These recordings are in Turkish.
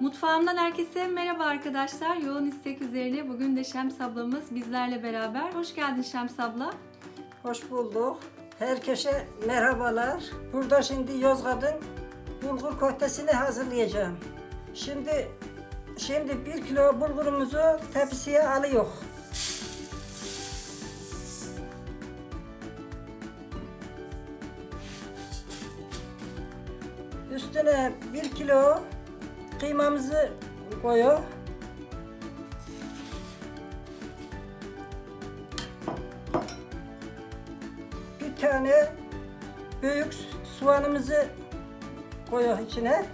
Mutfağımdan herkese merhaba arkadaşlar. Yoğun istek üzerine bugün de Şems ablamız bizlerle beraber. Hoş geldin Şems abla. Hoş bulduk. Herkese merhabalar. Burada şimdi Yozgat'ın bulgur köftesini hazırlayacağım. Şimdi şimdi bir kilo bulgurumuzu tepsiye alıyor. Kıymamızı koyuyor. bir tane büyük soğanımızı koyuyor içine.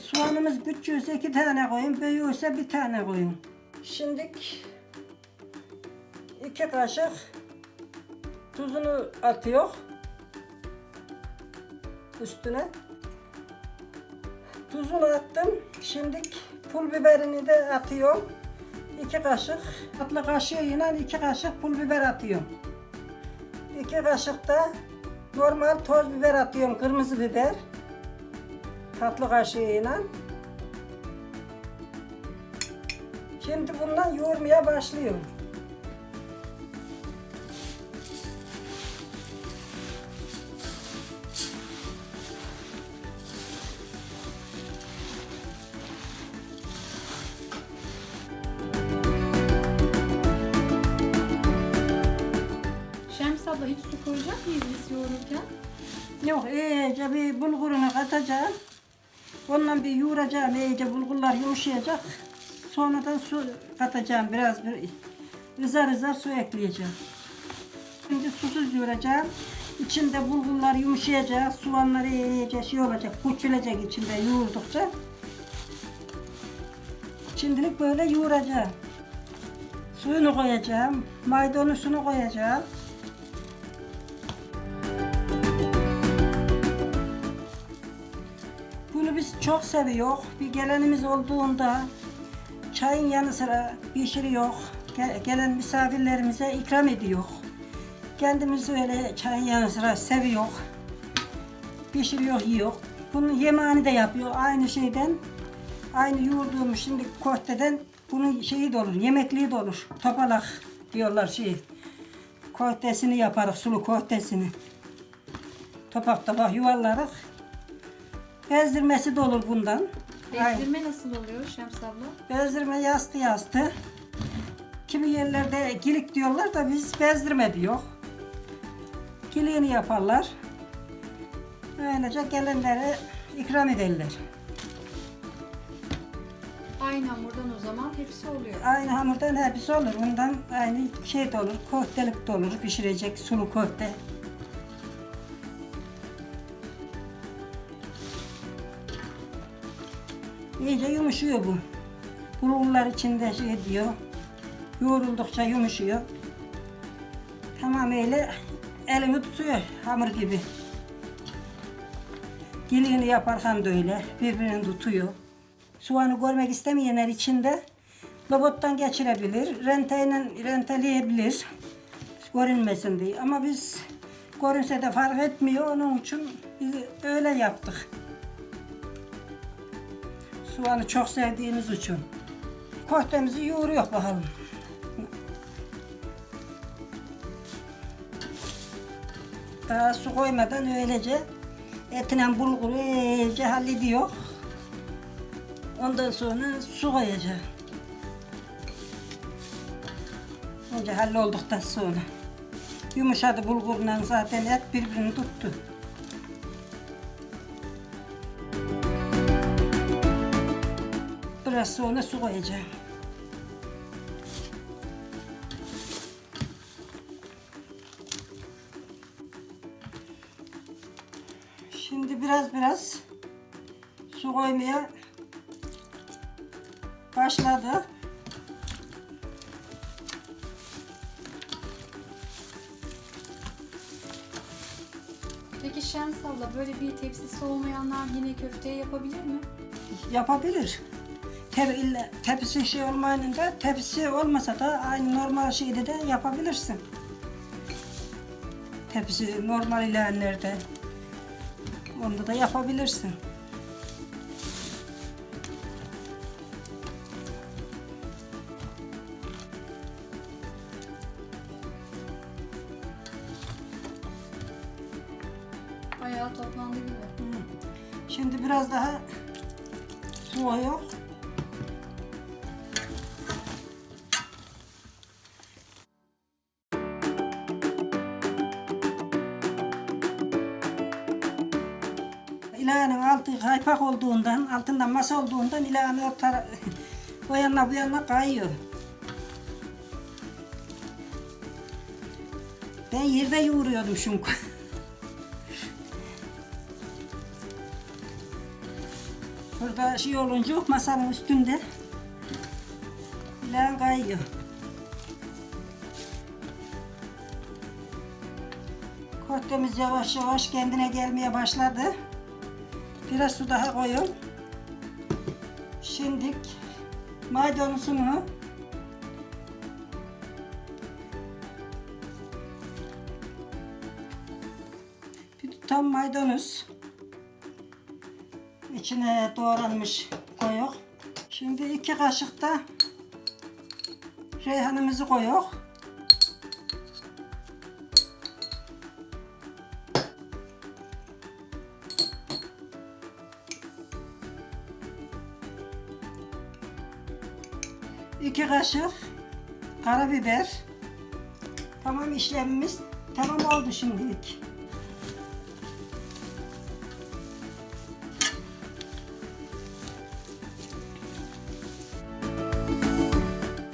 Soğanımız küçüğüse iki tane koyun, büyüğüse bir tane koyun. Şimdi iki kaşık tuzunu atıyor üstüne. Tuzunu attım. Şimdi pul biberini de atıyorum. İki kaşık tatlı kaşığıyla iki kaşık pul biber atıyorum. İki kaşık da normal toz biber atıyorum, kırmızı biber. Tatlı kaşığıyla. Şimdi bundan yoğurmaya başlıyorum. Yok iyice bir bulgurunu katacağım. Ondan bir yoğuracağım iyice bulgurlar yumuşayacak. Sonradan su katacağım biraz bir ızar ızar su ekleyeceğim. Şimdi susuz yoğuracağım. İçinde bulgurlar yumuşayacak, soğanlar iyice şey olacak, küçülecek içinde yoğurdukça. Şimdilik böyle yoğuracağım. Suyunu koyacağım, maydanozunu koyacağım. Çok seviyoruz. Bir gelenimiz olduğunda çayın yanı sıra pişiriyor. Ge- Gelen misafirlerimize ikram ediyor. Kendimiz öyle çayın yanı sıra seviyor. Pişiriyor, yiyor. Bunun yemeğini de yapıyor aynı şeyden. Aynı yoğurduğumuz şimdi köfteden bunun şeyi de olur, yemekliği de olur. Topalak diyorlar şey. Köftesini yaparız, sulu köftesini. Topak topak yuvarlarız. Bezdirmesi de olur bundan. Bezdirme nasıl oluyor Şems abla? Bezdirme yastı yastı. Kimi yerlerde gilik diyorlar da biz bezdirme diyor. Giliğini yaparlar. Böylece gelenlere ikram ederler. Aynı hamurdan o zaman hepsi oluyor. Aynı hamurdan hepsi olur. Bundan aynı şey de olur. Köftelik de olur. Pişirecek sulu köfte. İyice yumuşuyor bu. Bulgurlar içinde şey diyor. Yoğruldukça yumuşuyor. Tamamıyla elini tutuyor hamur gibi. Diliğini yaparken de öyle birbirini tutuyor. Soğanı görmek istemeyenler içinde robottan geçirebilir, renteyle renteleyebilir görünmesin diye. Ama biz görünse de fark etmiyor onun için biz öyle yaptık. Soğanı çok sevdiğimiz için. Köftemizi yoğuruyor bakalım. Daha su koymadan öylece etine bulguru iyice hallediyor. Ondan sonra su koyacağım. Önce hallolduktan sonra. Yumuşadı bulgurla zaten et birbirini tuttu. Biraz sonra su koyacağım. Şimdi biraz biraz su koymaya başladı. Peki Şems abla böyle bir tepsisi olmayanlar yine köfteye yapabilir mi? Yapabilir. Tep illa tepsi şey olmayınca tepsi olmasa da aynı normal şeyde de yapabilirsin. Tepsi normal ilerlerde Onda da yapabilirsin. Bayağı toplandı gibi. Hı. Şimdi biraz daha su yok. Kaypak olduğundan, altından masa olduğundan ilağın o tara- o yana bu yana kayıyor. Ben yerde yoğuruyordum çünkü. Burada şey olunca masanın üstünde ilağın kayıyor. Köftemiz yavaş yavaş kendine gelmeye başladı. Biraz su daha koyun. Şimdi maydanozunu bir tutam maydanoz içine doğranmış koyuk. Şimdi iki kaşık da reyhanımızı koyuk. Kaşık karabiber. Tamam işlemimiz tamam oldu şimdilik.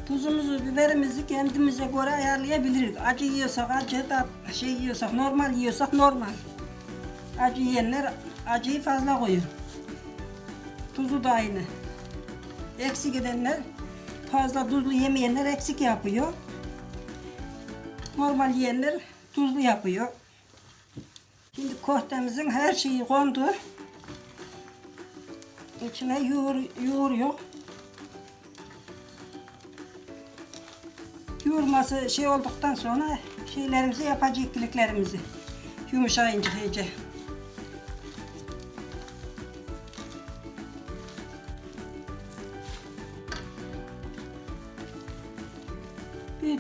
Tuzumuzu, biberimizi kendimize göre ayarlayabiliriz. Acı yiyorsak acı, tat, şey yiyorsak normal yiyorsak normal. Acı yiyenler acıyı fazla koyuyor. Tuzu da aynı. Eksik edenler fazla tuzlu yemeyenler eksik yapıyor. Normal yiyenler tuzlu yapıyor. Şimdi köftemizin her şeyi kondu. İçine yoğur, yoğuruyor. Yoğurması şey olduktan sonra şeylerimizi yapacağız ikiliklerimizi. Yumuşayınca iyice.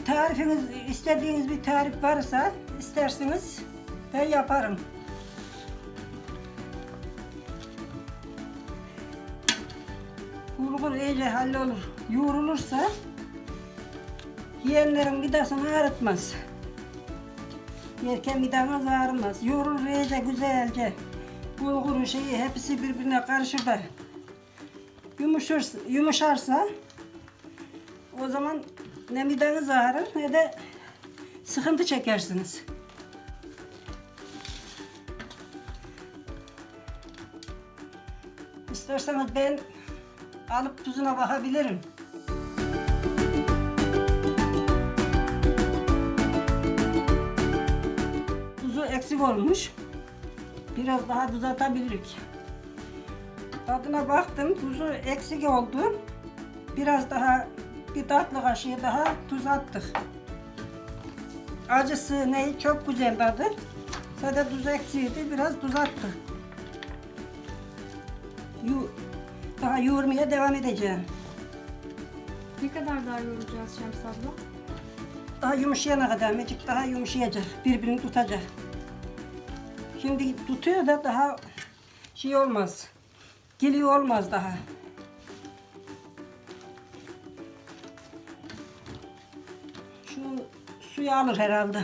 Tarifiniz, istediğiniz bir tarif varsa isterseniz ben yaparım. Bulgur iyice hallolur. Yoğrulursa yiyenlerin midasını ağrıtmaz. Yerken midamız ağrımaz. Yoğrulur iyice güzelce. Bulgurun şeyi hepsi birbirine karışır da yumuşarsa, yumuşarsa o zaman ne mideniz ağrır ne de sıkıntı çekersiniz. İsterseniz ben alıp tuzuna bakabilirim. Tuzu eksik olmuş. Biraz daha tuz atabilirik. Tadına baktım tuzu eksik oldu. Biraz daha bir tatlı kaşığı daha tuz attık. Acısı ne çok güzel tadı. Sadece tuz eksiydi biraz tuz attık. Yu daha yoğurmaya devam edeceğim. Ne kadar daha yoğuracağız Şems abla? Daha yumuşayana kadar mecik daha yumuşayacak. Birbirini tutacak. Şimdi tutuyor da daha şey olmaz. Geliyor olmaz daha. Suyu alır herhalde.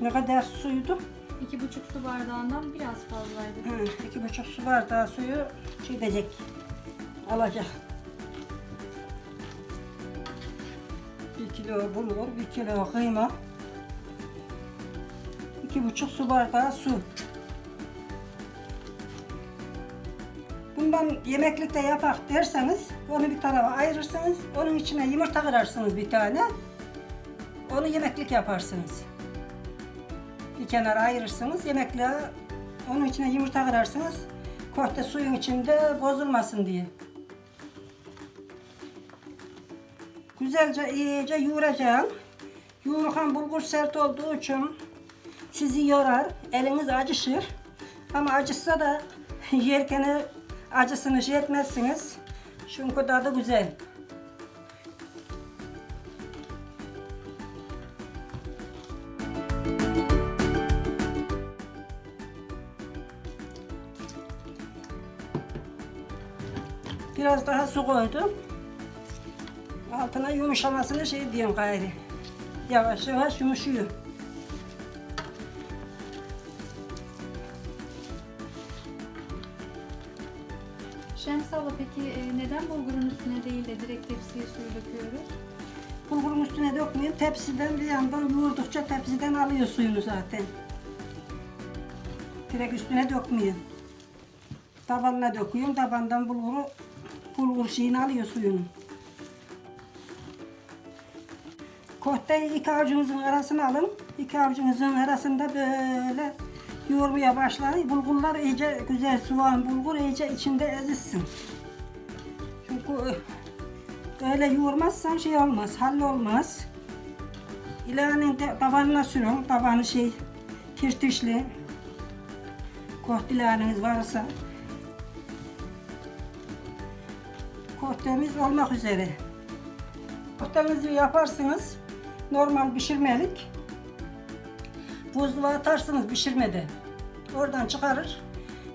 Ne kadar suydu? İki buçuk su bardağından biraz fazlaydı. Hı, iki buçuk su bardağı suyu şey edecek. Alacak. Bir kilo bulgur, bir kilo kıyma. iki buçuk su bardağı su. Bundan yemeklikte yapak derseniz onu bir tarafa ayırırsınız. Onun içine yumurta kırarsınız bir tane. Onu yemeklik yaparsınız. Bir kenara ayırırsınız. Yemekliğe onun içine yumurta kırarsınız. Köfte suyun içinde bozulmasın diye. Güzelce iyice yoğuracağım. Yoğururken bulgur sert olduğu için sizi yorar, eliniz acışır. Ama acısa da yerken acısını şey etmezsiniz. Çünkü tadı güzel. Biraz daha su koydum. Altına yumuşamasını şey diyorum gayri. Yavaş yavaş yumuşuyor. Şems abla peki e, neden bulgurun üstüne değil de direkt tepsiye suyu döküyoruz? Bulgurun üstüne dökmeyin. Tepsiden bir yandan yoğurdukça tepsiden alıyor suyunu zaten. Direkt üstüne dökmeyin. Tabanına döküyorum. Tabandan bulguru bulgur şeyini alıyor suyunu. Köfteyi iki avucunuzun arasına alın. İki avucunuzun arasında böyle yoğurmaya başlayın. Bulgurlar iyice güzel soğan bulgur iyice içinde ezilsin. Çünkü öyle yoğurmazsan şey olmaz, hallolmaz. İlanin de tabanına sürün, tabanı şey tirtişli. Kohtileriniz varsa. Kohtemiz olmak üzere. Kohtemizi yaparsınız, normal pişirmelik. Buzluğa atarsınız pişirmede. Oradan çıkarır.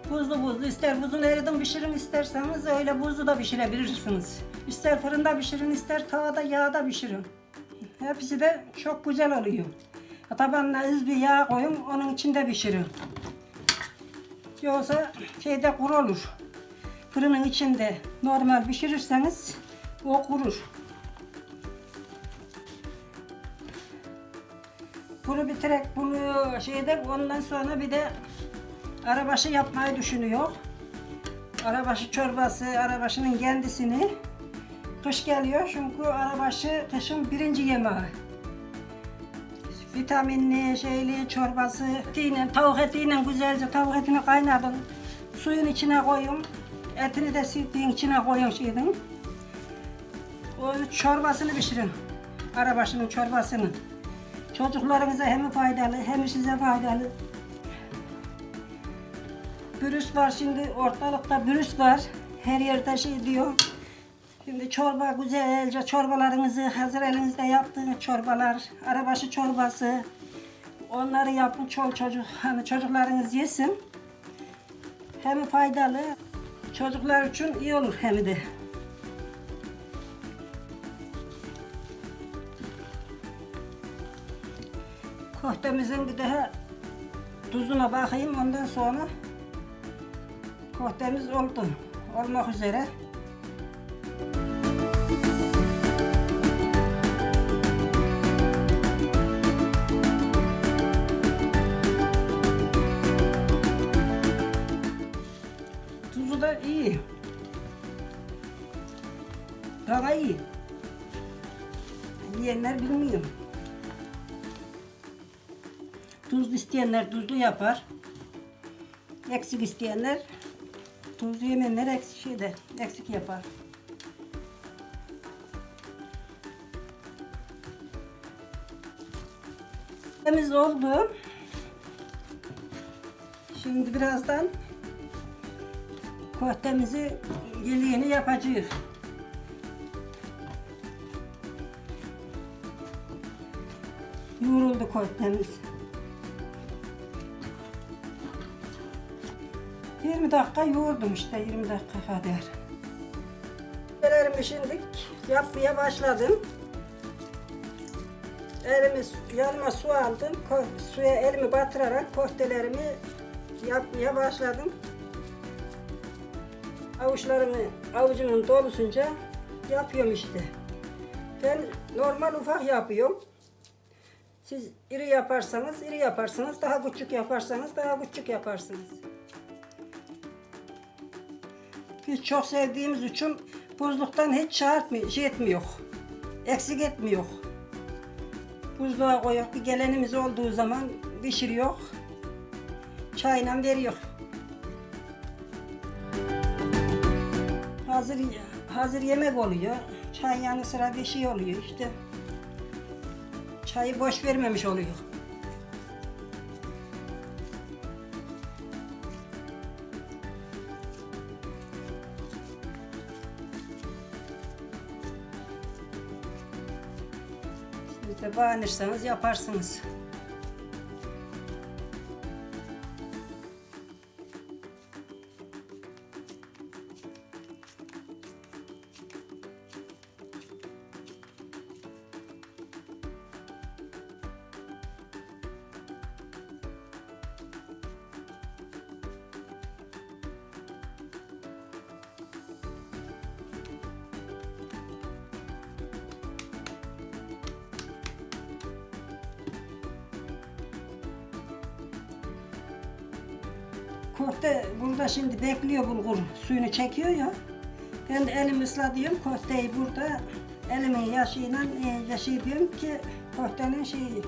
Buzlu buzlu ister buzun eriden pişirin isterseniz öyle buzlu da pişirebilirsiniz. İster fırında pişirin ister tavada yağda pişirin. Hepsi de çok güzel oluyor. Tabanına az bir yağ koyun onun içinde pişirin. Yoksa şeyde kuru olur. Fırının içinde normal pişirirseniz o kurur. Bunu bitirek bunu şeyde ondan sonra bir de arabaşı yapmayı düşünüyor. Arabaşı çorbası, arabaşının kendisini kış geliyor çünkü arabaşı kışın birinci yemeği. Vitaminli, şeyli çorbası, etiyle, tavuk etiyle güzelce tavuk etini kaynadın. Suyun içine koyun. Etini de sildiğin içine koyun şeyden. O çorbasını pişirin. Arabaşının çorbasını. Çocuklarınıza hem faydalı hem size faydalı. Virüs var şimdi ortalıkta virüs var. Her yerde şey diyor. Şimdi çorba güzelce çorbalarınızı hazır elinizde yaptığınız çorbalar, arabaşı çorbası. Onları yapın çol çocuk hani çocuklarınız yesin. Hem faydalı çocuklar için iyi olur hem de. Köftemizin bir daha tuzuna bakayım ondan sonra köftemiz oldu. Olmak üzere. Tuzu da iyi. Daha iyi. Yiyenler bilmiyorum. Tuzlu isteyenler tuzlu yapar. Eksik isteyenler tuzlu yemeyenler eksik şeyde eksik yapar. Temiz oldu. Şimdi birazdan köftemizi yeleğini yapacağız. Yoğruldu köftemiz. 20 dakika yoğurdum işte 20 dakika kadar. Köftelerimi şimdi yapmaya başladım. Elimi yanıma su aldım. Suya elimi batırarak köftelerimi yapmaya başladım. Avuçlarımı avucumun dolusunca yapıyorum işte. Ben normal ufak yapıyorum. Siz iri yaparsanız iri yaparsınız, daha küçük yaparsanız daha küçük yaparsınız. Biz çok sevdiğimiz için buzluktan hiç çağırtmıyor, şey etmiyor. Eksik etmiyor. Buzluğa koyuyor. Bir gelenimiz olduğu zaman pişiriyor. Çayla veriyor. Hazır hazır yemek oluyor. Çay yanı sıra bir şey oluyor işte. Çayı boş vermemiş oluyor. Beğenirseniz yaparsınız. Köfte burada şimdi bekliyor bulgur. Suyunu çekiyor ya. Ben de elimi ıslatıyorum. Köfteyi burada elimin yaşıyla e, yaşayıyorum ki köftenin şeyi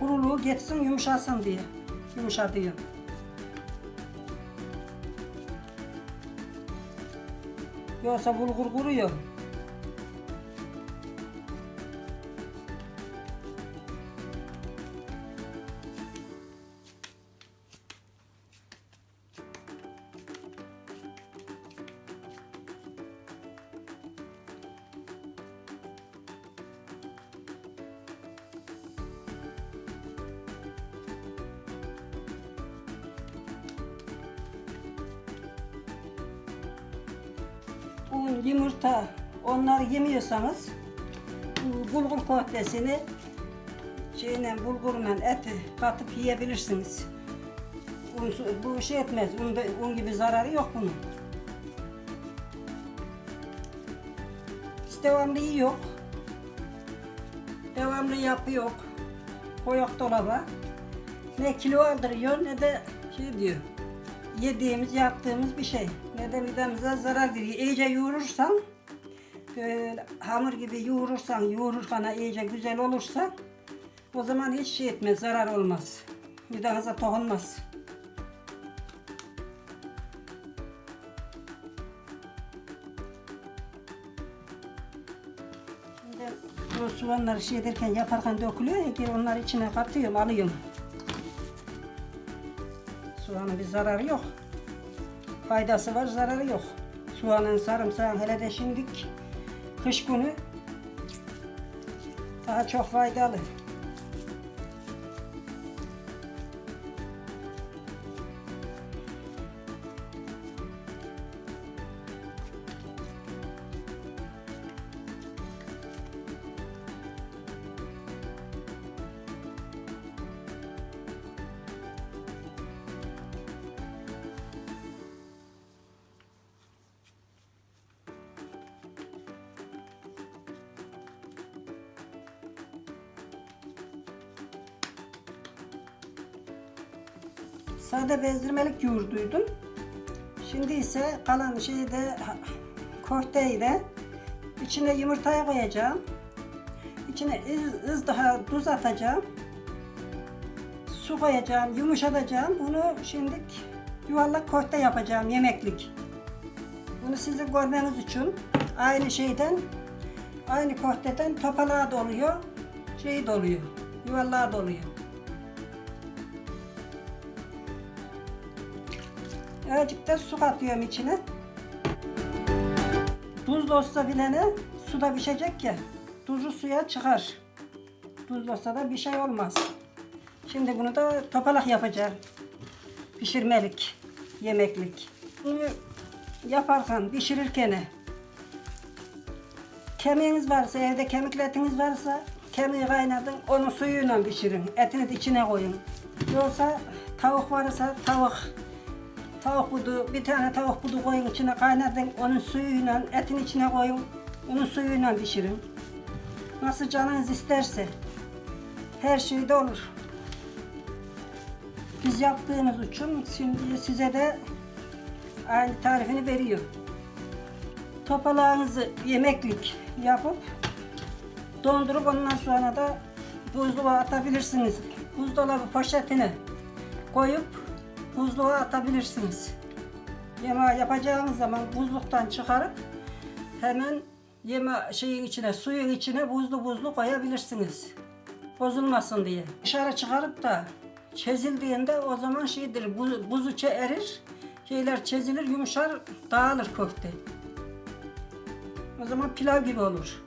kuruluğu geçsin yumuşasın diye. Yumuşatıyorum. Yoksa bulgur kuruyor. Yemiyorsanız bu bulgur köftesini şeyle bulgurla eti katıp yiyebilirsiniz. Un, bu şey etmez. Un, un gibi zararı yok bunun. Biz devamlı yiyor. Devamlı yapıyor. Koyak dolaba. Ne kilo aldırıyor ne de şey diyor yediğimiz, yaptığımız bir şey. Ne de midemize zarar veriyor. İyice yoğurursan, böyle hamur gibi yoğurursan, yoğururken iyice güzel olursa o zaman hiç şey etmez, zarar olmaz. Midenize dokunmaz. Şimdi bu soğanları şey ederken, yaparken dökülüyor ya, onları içine katıyorum, alıyorum. Soğanın bir zararı yok. Faydası var, zararı yok. Soğanın, sarımsağın hele de şimdik kış günü daha çok faydalı. Sade bezdirmelik yoğurduydum. Şimdi ise kalan şeyi de köfteyi de içine yumurtaya koyacağım. İçine ız daha tuz atacağım. Su koyacağım, yumuşatacağım. Bunu şimdi yuvarlak köfte yapacağım, yemeklik. Bunu sizin görmeniz için aynı şeyden, aynı köfteden topalığa doluyor, şey doluyor, yuvarlığa doluyor. Azıcık da su katıyorum içine. Tuzlu olsa bilene suda pişecek ya. Tuzu suya çıkar. Tuzlu olsa da bir şey olmaz. Şimdi bunu da topalak yapacağım. Pişirmelik, yemeklik. Bunu yaparken, pişirirken kemiğiniz varsa, evde kemikli etiniz varsa kemiği kaynatın, onun suyuyla pişirin. Etini içine koyun. Yoksa tavuk varsa tavuk Tavuk budu, bir tane tavuk budu koyun içine kaynatın, onun suyuyla etin içine koyun, onun suyuyla pişirin. Nasıl canınız isterse. Her şeyde olur. Biz yaptığımız için şimdi size de aynı tarifini veriyor. Topalağınızı yemeklik yapıp dondurup ondan sonra da buzluğa atabilirsiniz. Buzdolabı poşetine koyup buzluğa atabilirsiniz. Yemeği yapacağınız zaman buzluktan çıkarıp hemen yeme şeyin içine, suyun içine buzlu buzlu koyabilirsiniz. Bozulmasın diye. Dışarı çıkarıp da çezildiğinde o zaman şeydir, buz, buzu çe- erir, şeyler çezilir, yumuşar, dağılır köfte. O zaman pilav gibi olur.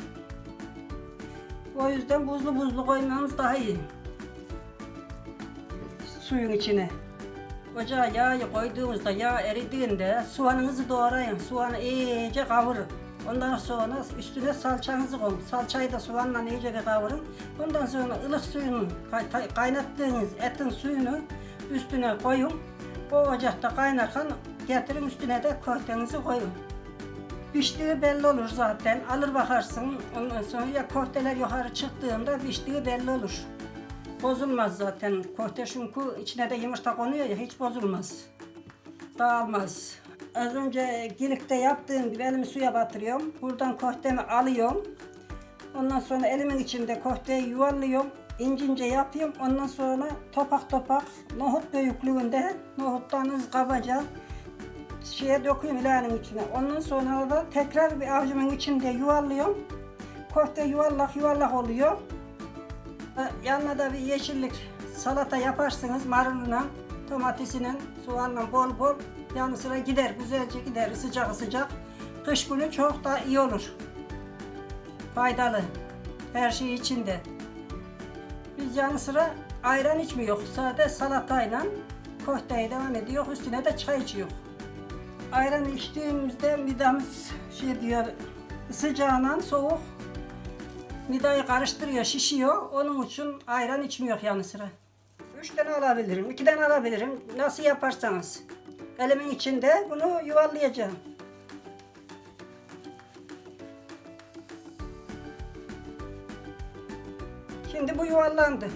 O yüzden buzlu buzlu koymamız daha iyi. Suyun içine. Ocağa yağı koyduğumuzda yağ eridiğinde soğanınızı doğrayın. Soğanı iyice kavurun. Ondan sonra üstüne salçanızı koyun. Salçayı da soğanla iyice bir kavurun. Ondan sonra ılık suyunu, kay- kay- kaynattığınız etin suyunu üstüne koyun. O ocakta kaynarken getirin üstüne de köftenizi koyun. Piştiği belli olur zaten. Alır bakarsın. Ondan sonra ya köfteler yukarı çıktığında piştiği belli olur. Bozulmaz zaten. Köfte çünkü içine de yumurta konuyor ya hiç bozulmaz. Dağılmaz. Az önce gilikte yaptığım gibi elimi suya batırıyorum. Buradan köftemi alıyorum. Ondan sonra elimin içinde köfteyi yuvarlıyorum. İnce ince yapıyorum. Ondan sonra topak topak nohut büyüklüğünde nohutlarınız kabaca şeye döküyorum ilanın içine. Ondan sonra da tekrar bir avucumun içinde yuvarlıyorum. Köfte yuvarlak yuvarlak oluyor. E, Yanına da bir yeşillik salata yaparsınız maruluna, domatesinin, soğanla bol bol yanı sıra gider, güzelce gider sıcak sıcak. Kış günü çok da iyi olur. Faydalı. Her şey içinde. Biz yanı sıra ayran içmiyor. Sade salatayla köfteye devam ediyor. Üstüne de çay içiyor. Ayran içtiğimizde midemiz şey diyor sıcağından soğuk midayı karıştırıyor, şişiyor. Onun için ayran içmiyor yanı sıra. Üç tane alabilirim, iki tane alabilirim. Nasıl yaparsanız. Elimin içinde bunu yuvarlayacağım. Şimdi bu yuvarlandı.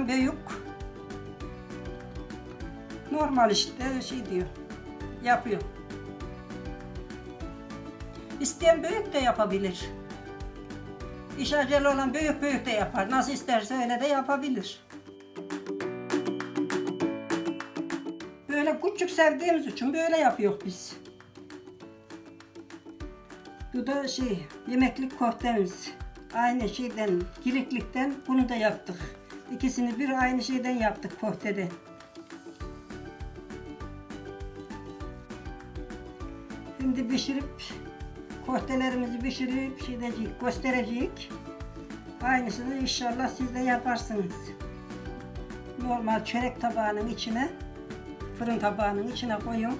Nohuttan büyük. Normal işte şey diyor. Yapıyor. İsteyen büyük de yapabilir. İş acele olan büyük büyük de yapar. Nasıl isterse öyle de yapabilir. Böyle küçük sevdiğimiz için böyle yapıyor biz. Bu da şey, yemeklik köftemiz. Aynı şeyden, giriklikten bunu da yaptık. İkisini bir aynı şeyden yaptık köftede. Şimdi pişirip, köftelerimizi pişirip şeydecik, gösterecek. Aynısını inşallah siz de yaparsınız. Normal çörek tabağının içine, fırın tabağının içine koyun.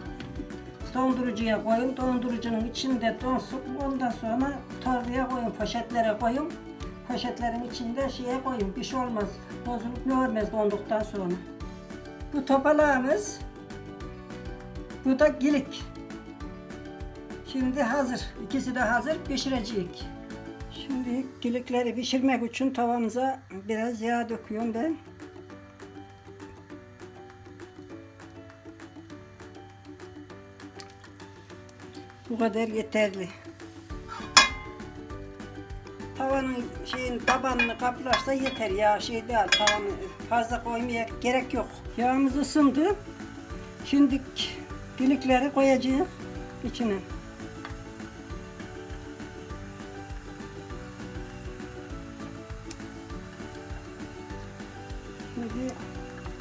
Dondurucuya koyun. Dondurucunun içinde donsun. Ondan sonra torbaya koyun. Poşetlere koyun. Poşetlerin içinde şeye koyun. Bir şey olmaz. Bozulup ne olmaz donduktan sonra. Bu topalağımız. Bu da gilik. Şimdi hazır. İkisi de hazır. Pişirecek. Şimdi gilikleri pişirmek için tavamıza biraz yağ döküyorum ben. Bu kadar yeterli. Tavanın şeyin tabanını kaplarsa yeter ya şey değil tavanı fazla koymaya gerek yok. Yağımız ısındı. Şimdi dilikleri koyacağız içine.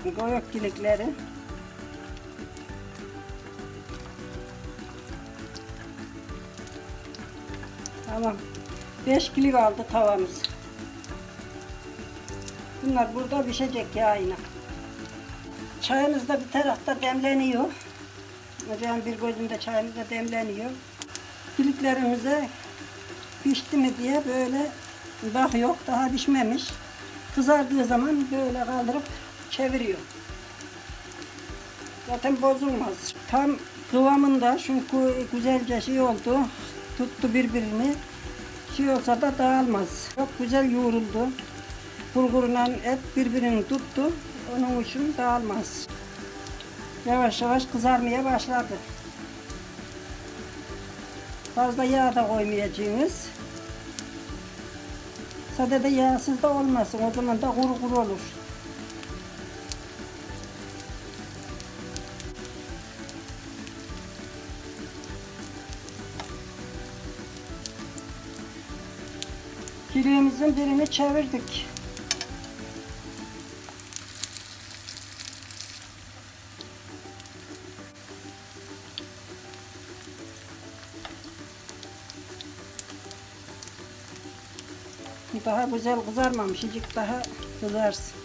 Şimdi koyuk dilikleri. Tamam. 5 kilo aldı tavamız. Bunlar burada pişecek yağıyla. Çayımız da bir tarafta demleniyor. Ocağın bir gözünde çayımız da demleniyor. Kiliklerimize pişti mi diye böyle bakıyor. Daha pişmemiş. Kızardığı zaman böyle kaldırıp çeviriyor. Zaten bozulmaz. Tam kıvamında çünkü güzelce şey oldu. Tuttu birbirini. Şey olsa da dağılmaz. Çok güzel yoğruldu. Bulgurla et birbirini tuttu. Onun için dağılmaz. Yavaş yavaş kızarmaya başladı. Fazla yağ da koymayacağınız. Sadece yağsız da olmasın. O zaman da kuru kuru olur. Pirinçimizin birini çevirdik. Daha güzel kızarmamış. İcik daha kızarsın.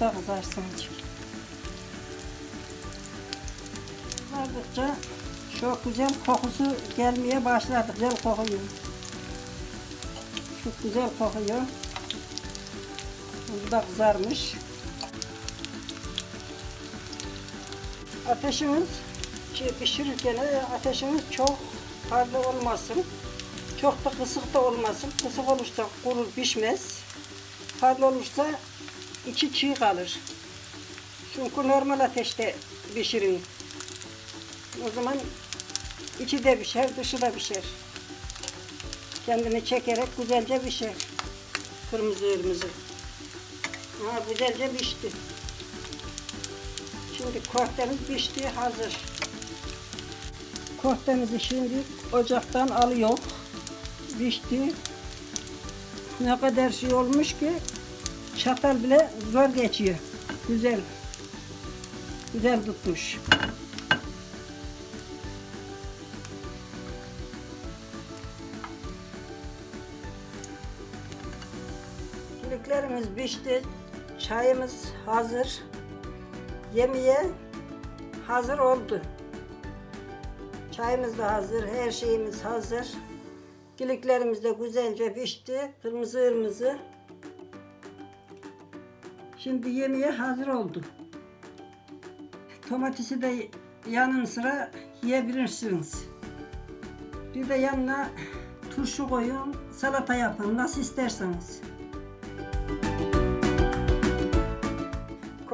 Da kızarsın icik. Kızardıkça çok güzel kokusu gelmeye başladı. Güzel kokuyor. Çok güzel kokuyor. Bu da kızarmış. Ateşimiz pişirirken ateşimiz çok fazla olmasın. Çok da kısık da olmasın. Kısık olursa kurur pişmez. Fazla olursa içi çiğ kalır. Çünkü normal ateşte pişirin. O zaman içi de pişer, dışı da pişer. Kendini çekerek güzelce pişer. Kırmızı ırmızı. Ha, güzelce pişti. Şimdi köftemiz pişti, hazır. Köftemizi şimdi ocaktan alıyor. Pişti. Ne kadar şey olmuş ki çatal bile zor geçiyor. Güzel. Güzel tutmuş. Pişti. Çayımız hazır. Yemeğe hazır oldu. Çayımız da hazır, her şeyimiz hazır. Kiliklerimiz de güzelce pişti. Kırmızı kırmızı. Şimdi yemeğe hazır oldu. Domatesi de yanın sıra yiyebilirsiniz. Bir de yanına turşu koyun, salata yapın nasıl isterseniz.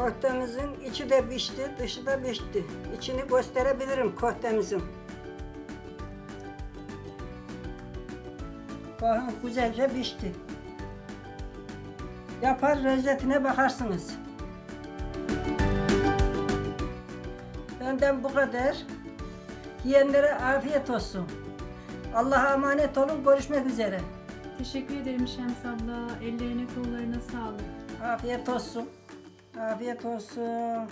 Köftemizin içi de pişti, dışı da pişti. İçini gösterebilirim köftemizin. Bakın güzelce pişti. Yapar lezzetine bakarsınız. Benden bu kadar. Yiyenlere afiyet olsun. Allah'a emanet olun. Görüşmek üzere. Teşekkür ederim Şems abla. Ellerine kollarına sağlık. Afiyet olsun. Afiyet olsun.